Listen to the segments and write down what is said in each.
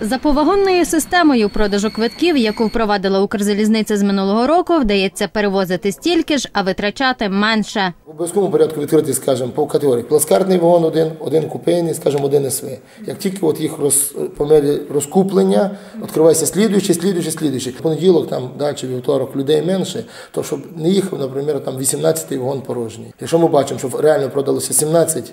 За повагонною системою продажу квитків, яку впровадила Укрзалізниця з минулого року, вдається перевозити стільки ж, а витрачати менше. В обов'язковому порядку відкрити, скажімо, по категорії. Плацкартний вагон один, один купейний, скажімо, один СВ. Як тільки от їх роз, по мірі розкуплення, відкривається слідуючий, слідуючий, слідуючий. Понеділок, там, далі, вівторок, людей менше, то щоб не їхав, наприклад, там 18-й вагон порожній. Якщо ми бачимо, що реально продалося 17,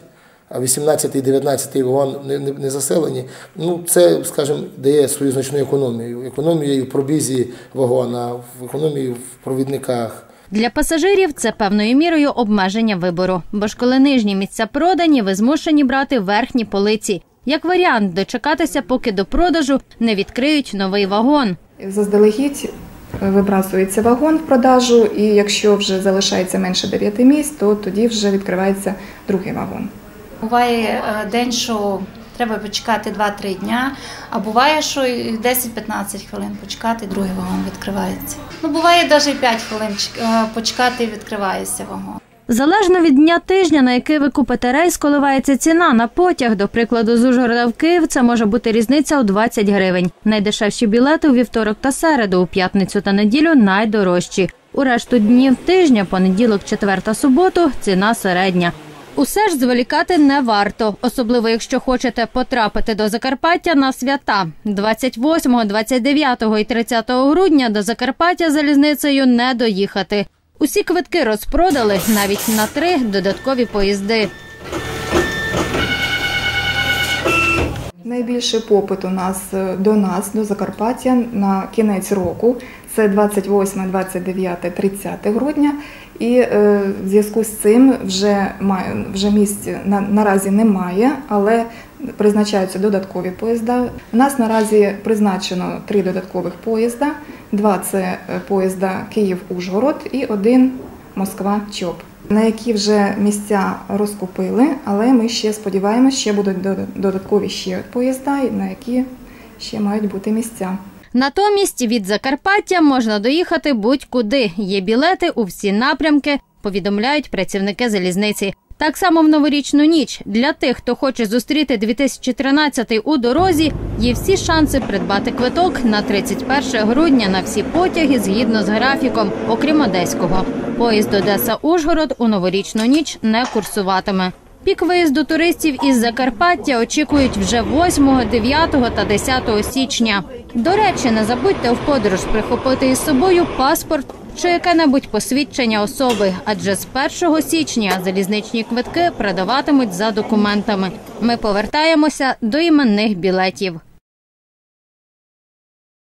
а 18 і 19 вагон не, не, не заселені, ну це, скажімо, дає свою значну економію. Економію в пробізі вагона, в економію в провідниках. Для пасажирів це певною мірою обмеження вибору, бо ж коли нижні місця продані, ви змушені брати верхні полиці. Як варіант, дочекатися, поки до продажу не відкриють новий вагон. Заздалегідь вибрасується вагон в продажу, і якщо вже залишається менше 9 місць, то тоді вже відкривається другий вагон. Буває е, день, що треба почекати 2-3 дня, а буває, що і 10-15 хвилин почекати, другий вагон відкривається. Ну, буває навіть 5 хвилин е, почекати і відкривається вагон. Залежно від дня тижня, на який ви купите рейс, коливається ціна на потяг. До прикладу, з Ужгорода в Київ це може бути різниця у 20 гривень. Найдешевші білети у вівторок та середу, у п'ятницю та неділю найдорожчі. У решту днів тижня, понеділок, четвер та суботу ціна середня. Усе ж зволікати не варто, особливо якщо хочете потрапити до Закарпаття на свята. 28, 29 і 30 грудня до Закарпаття залізницею не доїхати. Усі квитки розпродали навіть на три додаткові поїзди. Найбільший попит у нас е, до нас, до Закарпаття, на кінець року. Це 28, 29, 30 грудня. І е, в зв'язку з цим вже маю вже місць на, наразі немає, але призначаються додаткові поїзда. У нас наразі призначено три додаткових поїзда. Два це е, поїзда Київ-Ужгород і один Москва-Чоп. На які вже місця розкупили, але ми ще сподіваємося, ще будуть додаткові ще поїзда, на які ще мають бути місця. Натомість від Закарпаття можна доїхати будь-куди. Є білети у всі напрямки, повідомляють працівники залізниці. Так само в новорічну ніч для тих, хто хоче зустріти 2013 у дорозі, є всі шанси придбати квиток на 31 грудня на всі потяги згідно з графіком, окрім одеського. Поїзд Одеса Ужгород у новорічну ніч не курсуватиме. Пік виїзду туристів із Закарпаття очікують вже 8, 9 та 10 січня. До речі, не забудьте в подорож прихопити із собою паспорт чи яке-небудь посвідчення особи, адже з 1 січня залізничні квитки продаватимуть за документами. Ми повертаємося до іменних білетів.